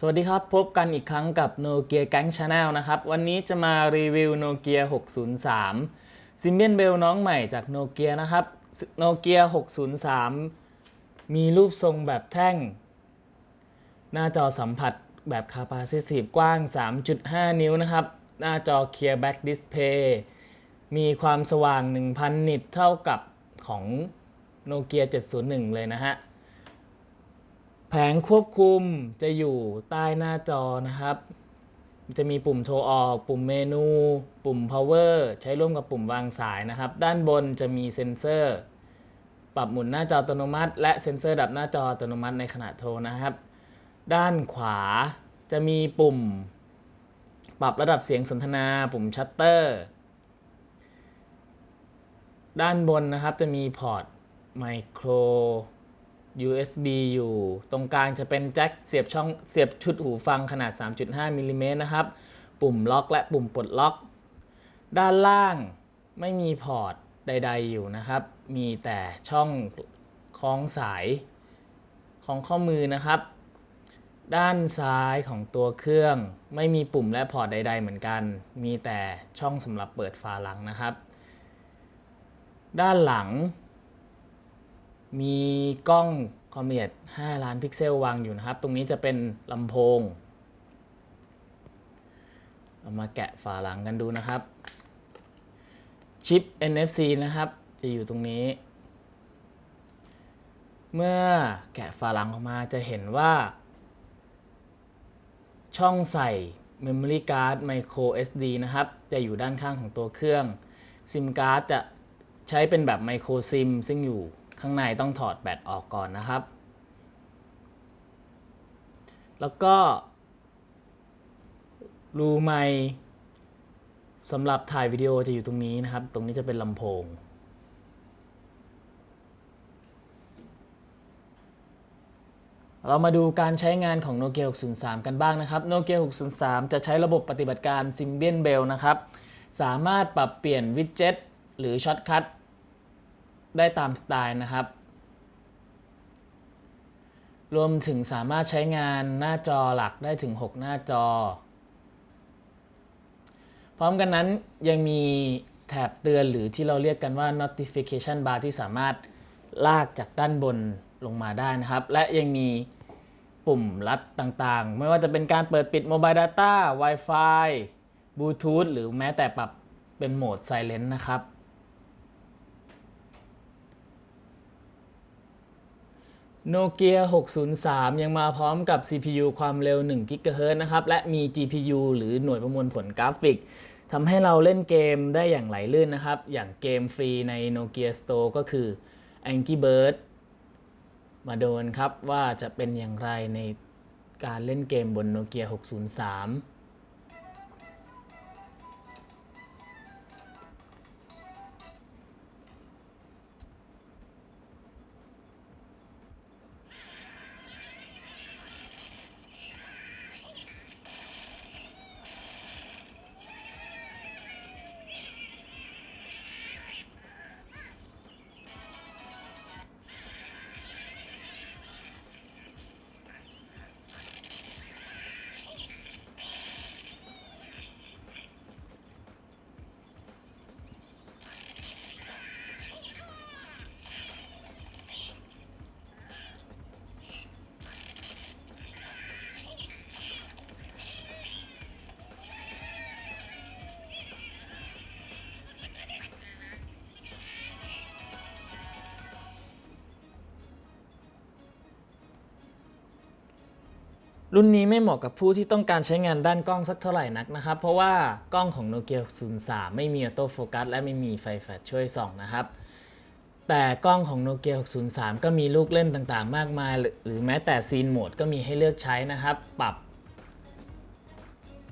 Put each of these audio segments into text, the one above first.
สวัสดีครับ พบกันอีกครั้งกับ Nokia Gang Channel นะครับ วันนี้จะมารีวิว Nokia 603ซิมเบียนเบลน้องใหม่จาก Nokia นะครับ Nokia 603 มีรูปทรงแบบแท่ง หน้าจอสัมผัสแบบ Capacitive กว้าง 3.5 นิ้วนะครับ หน้าจอ Clear Back Display มีความสว่าง 1,000 นิตเท่ากับของ Nokia 701 เลยนะฮะ ผงควบคุมจะอยู่ใต้หน้าจอนะครับ จะมีปุ่มโทรออก ปุ่มเมนู ปุ่ม power ใช้ร่วมกับปุ่มวางสายนะครับ ด้านบนจะมีเซ็นเซอร์ ปรับหมุนหน้าจออัตโนมัติ และเซ็นเซอร์ดับหน้าจออัตโนมัติในขณะโทรนะครับ ด้านขวาจะมีปุ่ม ปรับระดับเสียงสนทนา ปุ่มชัตเตอร์ ด้านบนนะครับจะมีพอร์ตไมโคร USB อยู่ ตรงกลางจะเป็นแจ็คเสียบช่องเสียบชุดหูฟังขนาด 3.5มิลลิเมตรนะครับ ปุ่มล็อกและปุ่มปลดล็อก ด้านล่างไม่มีพอร์ตใด ๆ อยู่นะครับ มีแต่ช่องคล้องสายของข้อมือนะครับ ด้านซ้ายของตัวเครื่องไม่มีปุ่มและพอร์ตใด ๆ เหมือนกัน มีแต่ช่องสำหรับเปิดฝาหลังนะครับ ด้านหลัง มีกล้องความเอียด5ล้านพิกเซลวางอยู่นะครับ ตรงนี้จะเป็นลำโพง เรามาแกะฝาหลังกันดูนะครับ ชิป NFC นะครับ จะอยู่ตรงนี้ เมื่อแกะฝาหลังออกมาจะเห็นว่า ช่องใส่ Memory Card Micro SD นะครับ จะอยู่ด้านข้างของตัวเครื่อง SIM card จะใช้เป็นแบบ Micro SIM ซึ่งอยู่ ข้างในต้องถอดแบตออกก่อนนะครับ แล้วก็รูไมสำหรับถ่ายวิดีโอจะอยู่ตรงนี้นะครับ ตรงนี้จะเป็นลำโพง เรามาดูการใช้งานของ Nokia 603 กันบ้างนะครับ Nokia 603 จะใช้ระบบปฏิบัติการ Symbian Bell นะครับ สามารถปรับเปลี่ยนวิดเจ็ตหรือช็อตคัท ได้ตามสไตล์นะครับ รวมถึงสามารถใช้งานหน้าจอหลักได้ถึง 6 หน้าจอ พร้อมกันนั้นยังมีแถบเตือนหรือที่เราเรียกกันว่า notification bar ที่สามารถลากจากด้านบนลงมาได้นะครับ และยังมีปุ่มลัดต่างๆ ไม่ว่าจะเป็นการเปิดปิด Mobile Data Wi-Fi Bluetooth หรือแม้แต่ปรับเป็นโหมด Silent นะครับ โนเกีย603 ยังมาพร้อมกับ CPU ความเร็ว1 GHz นะครับ และมี GPU หรือหน่วยประมวลผลกราฟิกทำให้เราเล่นเกมได้อย่างไหลลื่นนะครับ อย่างเกมฟรีใน Nokia Store ก็คือ Angry Bird มาโดนครับว่าจะเป็นอย่างไรในการเล่นเกมบน Nokia 603 รุ่นนี้ไม่เหมาะกับผู้ที่ต้องการใช้งานด้านกล้องสักเท่าไหร่นักนะครับ เพราะว่ากล้องของ Nokia 603ไม่มีออโต้โฟกัสและไม่มีไฟแฟลชช่วยส่องนะครับ แต่กล้องของ Nokia 603 ก็มีลูกเล่นต่างๆ มากมายหรือหรือแม้แต่ซีนโหมดก็มีให้เลือกใช้นะครับ ปรับ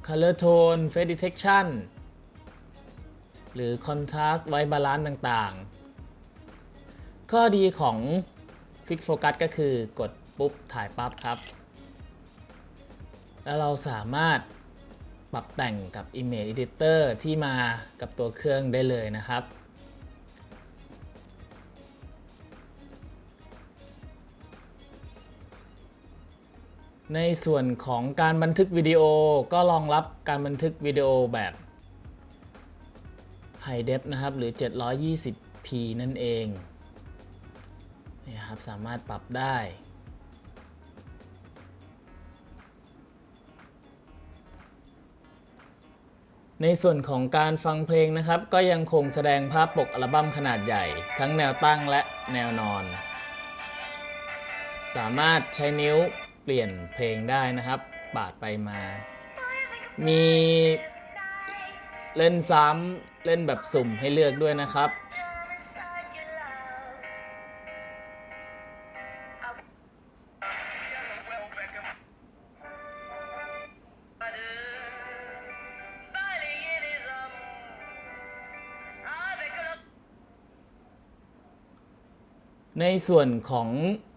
Color Tone Face Detection หรือ Contrast White Balance ต่างๆ ข้อดีของ Quick Focus ก็คือกดปุ๊บถ่ายปั๊บครับ แล้วเราสามารถปรับแต่งกับ Image Editor ที่มากับตัวเครื่องได้เลยนะครับ ในส่วนของการบันทึกวิดีโอก็รองรับการบันทึกวิดีโอแบบ High Def นะครับ หรือ 720p นั่นเองนี่ครับสามารถปรับได้ ในส่วนของการฟังเพลงนะครับ ก็ยังคงแสดงภาพปกอัลบั้มขนาดใหญ่ ทั้งแนวตั้งและแนวนอน สามารถใช้นิ้วเปลี่ยนเพลงได้นะครับ ปาดไปมา มีเล่นซ้ำเล่นแบบสุ่มให้เลือกด้วยนะครับ ในส่วนของ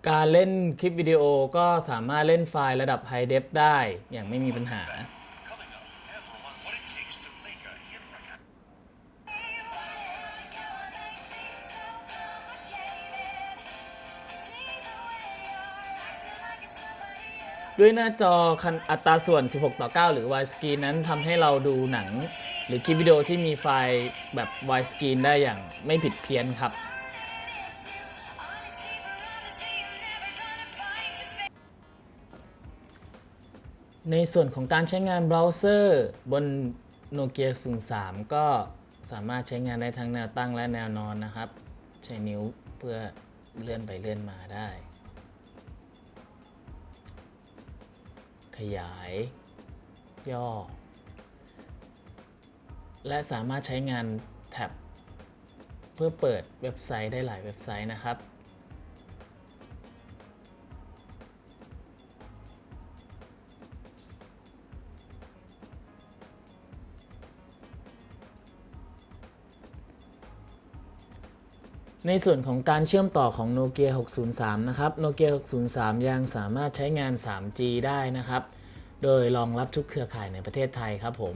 การเล่นคลิปวิดีโอก็สามารถเล่นไฟล์ระดับ High Def ได้อย่างไม่มีปัญหา ด้วยหน้าจอคันอัตราส่วน 16 ต่อ 9 หรือ widescreen นั้นทำให้เราดูหนัง หรือคลิปวิดีโอที่มีไฟล์แบบ widescreen ได้อย่างไม่ผิดเพี้ยนครับ ในส่วนของการใช้งานเบราว์เซอร์บน Nokia 03 ก็สามารถใช้งานได้ทั้งแนวตั้งและแนวนอนนะครับ ใช้นิ้วเพื่อเลื่อนไปเลื่อนมาได้ ขยาย ย่อ และสามารถใช้งานแท็บเพื่อเปิดเว็บไซต์ได้หลายเว็บไซต์นะครับ ในส่วนของการเชื่อมต่อของ Nokia 603 นะครับ Nokia 603 ยังสามารถใช้งาน 3G ได้นะครับ โดยรองรับทุกเครือข่ายในประเทศไทยครับผม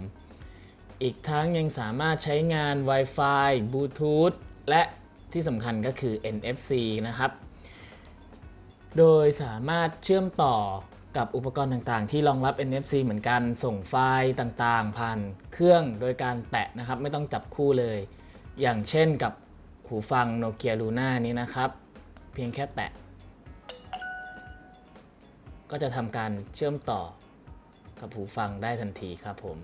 อีกทั้งยังสามารถใช้งาน Wi-Fi Bluetooth และที่สำคัญก็คือ NFC นะครับ โดยสามารถเชื่อมต่อกับอุปกรณ์ต่างๆ ที่รองรับ NFC เหมือนกัน ส่งไฟล์ต่างๆ ผ่านเครื่องโดยการแตะนะครับ ไม่ต้องจับคู่เลย อย่างเช่นกับ หูฟัง Nokia Luna นี้นะครับ เพียงแค่แตะ ก็จะทำการเชื่อมต่อกับหูฟังได้ทันทีครับผม